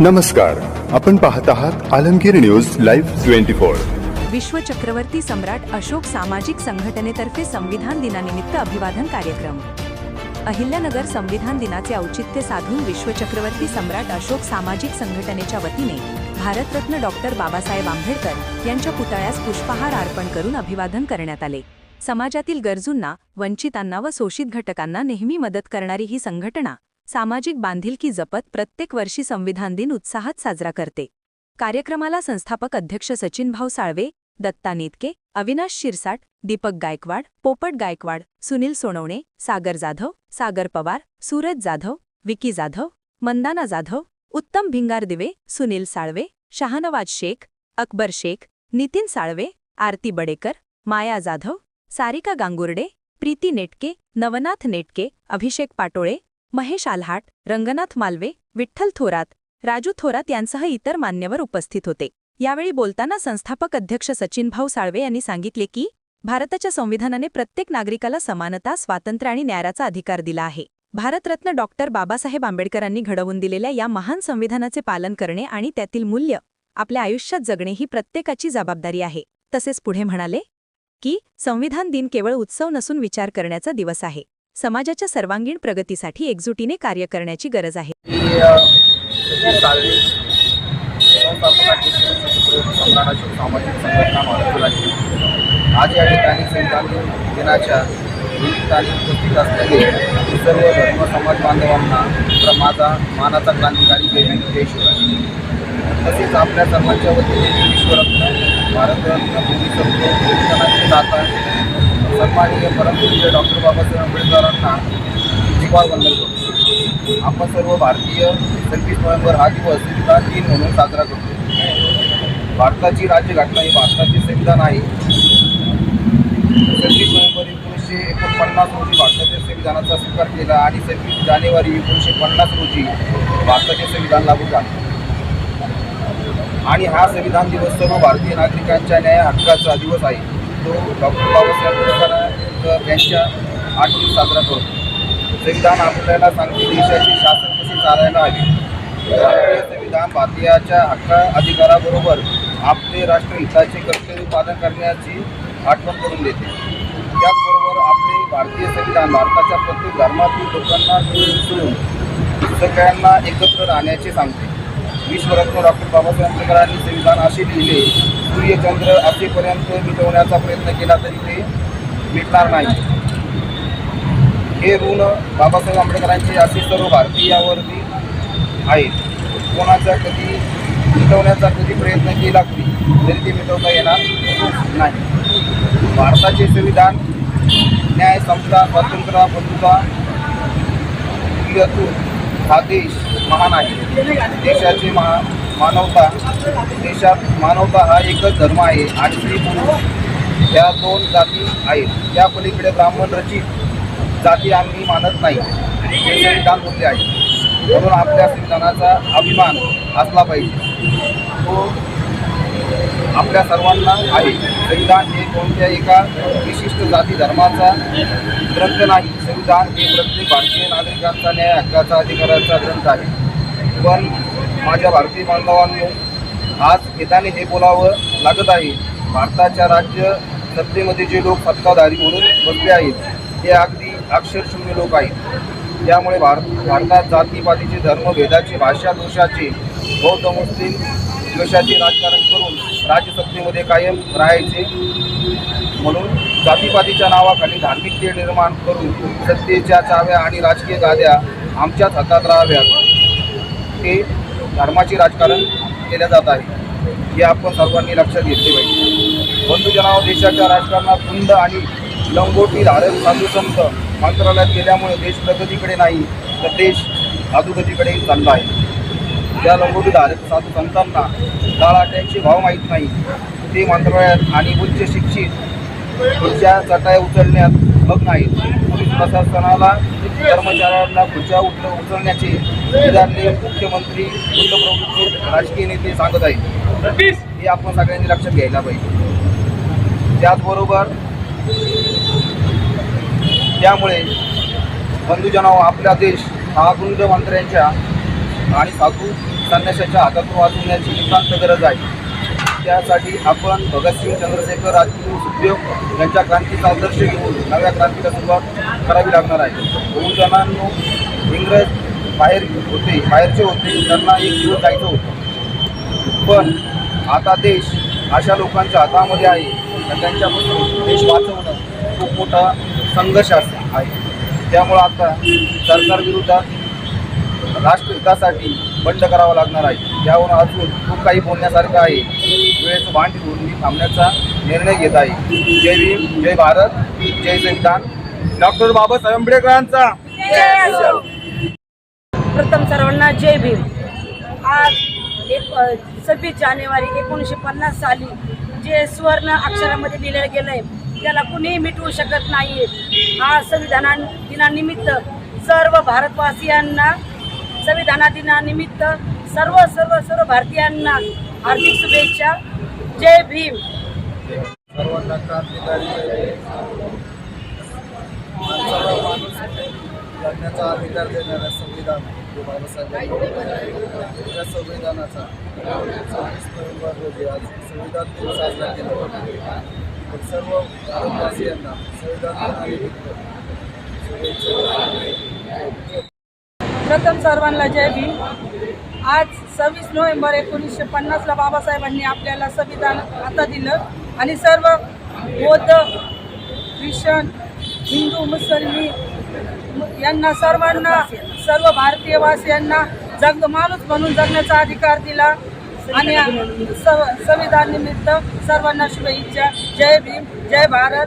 नमस्कार आपण पाहत आहात Alamgir news live twenty four. विश्व चक्रवर्ती सम्राट अशोक सामाजिक संघटनेतर्फे संविधान दिनानिमित्त अभिवादन कार्यक्रम. अहिल्यानगर संविधान दिनाचे औचित्य साधून विश्व चक्रवर्ती सम्राट अशोक सामाजिक संघटनेच्या वतीने भारतरत्न डॉक्टर बाबासाहेब आंबेडकर यांच्या पुतळ्यास पुष्पहार अर्पण करून अभिवादन करण्यात आले. समाजातील गरजूंना वंचितांना व शोषित घटकांना नेहमी मदत करणारी ही संघटना सामाजिक बांधिलकी जपत प्रत्येक वर्षी संविधान दिन उत्साहात साजरा करते. कार्यक्रमाला संस्थापक अध्यक्ष सचिनभाऊ साळवे दत्ता नेतके अविनाश शिरसाट दीपक गायकवाड पोपट गायकवाड सुनील सोनवणे सागर जाधव सागर पवार सूरज जाधव विकी जाधव मंदाना जाधव उत्तम भिंगार दिवे सुनील साळवे शहानवाज शेख अकबर शेख नितीन साळवे आरती बडेकर माया जाधव सारिका गांगुर्डे प्रीती नेटके नवनाथ नेटके अभिषेक पाटोळे महेश आल्हाट रंगनाथ मालवे विठ्ठल थोरात राजू थोरात यांसह इतर मान्यवर उपस्थित होते. यावेळी बोलताना संस्थापक अध्यक्ष सचिनभाऊ साळवे यांनी सांगितले की भारताच्या संविधानाने प्रत्येक नागरिकाला समानता स्वातंत्र्य आणि न्यायाचा अधिकार दिला आहे. भारतरत्न डॉक्टर बाबासाहेब आंबेडकरांनी घडवून दिलेल्या या महान संविधानाचे पालन करणे आणि त्यातील मूल्य आपल्या आयुष्यात जगणे ही प्रत्येकाची जबाबदारी आहे. तसेच पुढे म्हणाले की संविधान दिन केवळ उत्सव नसून विचार करण्याचा दिवस आहे. समाजाच्या सर्वांगीण प्रगतीसाठी एकजुटीने कार्य करण्याची गरज आहे. आज या ठिकाणी संविधान दिनाच्या निमित्ताने उपस्थित असलेले सर्व धर्म समाज बांधवांना तर माझा मानाचा क्रांतिकारी जयंत तसेच आपल्या सर्वांच्या वतीने विश्वरत्न भारतरत्न भूमिसत्व शिक्षणाचे दाता सन्माननीय परमपूज्य डॉक्टर बाबासाहेब आंबेडकरांना जिवार वंदन करतो. आपण सर्व भारतीय सव्वीस नोव्हेंबर हा दिवस संविधान दिन म्हणून साजरा करतो. भारताची राज्यघटना ही भारताचे संविधान आहे. सव्वीस नोव्हेंबर एकोणीसशे एकोणपन्नास रोजी भारताच्या संविधानाचा स्वीकार केला आणि सव्वीस जानेवारी एकोणीसशे पन्नास रोजी भारताचे संविधान लागू झाले. आणि हा संविधान दिवस सर्व भारतीय नागरिकांच्या न्याय हक्काचा दिवस आहे. तो डॉक्टर बाबासाहेब आंबेडकर यांच्या आठवणीत साजरा करतो संविधान आपल्याला सांगते देशाची शासन कसे चालायला हवी? भारतीय संविधान भारतीयाच्या हक्क अधिकाराबरोबर आपले राष्ट्रहिताचे कर्तव्य पालन करण्याची आठवण करून देते. त्याचबरोबर आपले भारतीय संविधान भारताच्या प्रत्येक धर्मातील लोकांना मिळून सगळ्यांना एकत्र राहण्याचे सांगते. विश्वरत्न डॉक्टर बाबासाहेब आंबेडकरांनी संविधान असे लिहिले सूर्यचंद्र असेपर्यंत मिटवण्याचा प्रयत्न केला तरी ते मिटणार नाही. हे ऋण बाबासाहेब आंबेडकरांचे असे सर्व भारतीयावरती आहेत. कोणाचा कधी मिटवण्याचा कधी प्रयत्न केला तरी ते मिटवता येणार नाही. भारताचे संविधान न्याय समता स्वातंत्र्य बंधुता हा देश महान आहे. देशाचे महा मानवता देशात मानवता हा एकच धर्म आहे आणि स्त्री पुरुष या दोन जाती आहेत. त्या पलीकडे ब्राह्मण रचित जाती आम्ही मानत नाही. हे संविधान बोलले आहे. म्हणून आपल्या संविधानाचा अभिमान असला पाहिजे. तो आपल्या सर्वांना आहे. संविधान हे कोणत्या एका विशिष्ट जाती धर्माचा ग्रंथ नाही. संविधान हे प्रत्येक भारतीय नागरिकांचा न्याय हक्काचा अधिकाराचा ग्रंथ आहे. पण माझ्या भारतीय बांधवांनी आज हिताने हे बोलावं लागत आहे. भारताच्या राज्य सत्तेमध्ये जे लोक सत्ताधारी म्हणून बसले आहेत ते अगदी अक्षरशून्य लोक आहेत. त्यामुळे भारत भारतात जातीपातीचे धर्मभेदाचे भाषा दोषाचे बौद्ध मुस्लिम द्वेषाचे राजकारण करून राज्यसत्तेमध्ये कायम राहायचे. म्हणून जातीपातीच्या नावाखाली धार्मिक तेढ निर्माण करून सत्तेच्या चाव्या आणि राजकीय गाद्या आमच्याच हातात राहाव्यात. ते धर्माचे राजकारण केले जात आहे. हे आपण सर्वांनी लक्षात घेतले पाहिजे. बंधुजनाव देशाच्या राजकारणात कुंद आणि लंगोटी धारक साधू संत मंत्रालयात गेल्यामुळे देश प्रगतीकडे नाही तर देश अधोगतीकडे चालला आहे. त्या लंगोटी धारक साधू संतांना तळाट्यांचे भाव माहीत नाही. ते मंत्रालयात आणि उच्च शिक्षित खुर्च्या चटाया उचलण्यात मग्न आहेत पोलीस प्रशासनाला कर्मचाऱ्यांना खुर्च्या उचल उचलण्याचे विधानले मुख्यमंत्री वृत्तप्रवृत्ती राजकीय नेते सांगत आहेत. हे आपण सगळ्यांनी लक्षात घ्यायला पाहिजे. त्याचबरोबर त्यामुळे बंधुजनाव आपला देश हा गुंड मंत्र्यांच्या आणि साधू संन्याशाच्या हातातून वाचवण्याची नितांत गरज आहे. त्यासाठी आपण भगतसिंग चंद्रशेखर राजगुरू सुखदेव यांच्या क्रांतीचा आदर्श घेऊन नव्या क्रांतीला सुरुवात करावी लागणार आहे. बहुजनांनो इंग्रज बाहेर होते बाहेरचे होते त्यांना एक दिवस जायचं होतं. पण आता देश अशा लोकांच्या हातामध्ये आहे त्यांच्यापासून देश वाचवणं खूप मोठा संघर्ष आहे. त्यामुळं आता सरकारविरोधात राष्ट्रहितासाठी बंड करावं लागणार आहे. यावर अजून खूप काही बोलण्यासारखं आहे. वेळेचं भान ठेवून मी थांबण्याचा निर्णय घेत आहे. जय भीम जय भारत जय संविधान. डॉक्टर बाबासाहेब आंबेडकरांचा. प्रथम सर्वांना जय भीम. आज एक सव्वीस जानेवारी एकोणीसशे पन्नास साली जे सुवर्ण अक्षरामध्ये लिहिलं गेलं आहे त्याला कुणीही मिटवू शकत नाही आज संविधान दिनानिमित्त सर्व भारतवासियांना संविधाना दिनानिमित्त सर्व सर्व सर्व भारतीयांना हार्दिक शुभेच्छा. जय भीम. सर्वांना क्रांतिकारी माणसाला अधिकार देणारं संविधान जे बाबासाहेबांनी संविधानाचा सव्वीस नोव्हेंबर रोजी आज संविधान दिन साजरा केला होता सर्व भारतवासियांना संविधान दिनानिमित्त शुभेच्छा. प्रथम सर्वांना जय भीम. आज सव्वीस नोव्हेंबर एकोणीसशे पन्नासला बाबासाहेबांनी आपल्याला संविधान आता दिलं. आणि सर्व बौद्ध ख्रिश्चन हिंदू मुसलमी यांना सर्वांना सर्व भारतीयवासियांना जग माणूस म्हणून जगण्याचा अधिकार दिला. आणि संविधान निमित्त सर्वांना शुभेच्छा. जय भीम जय भारत.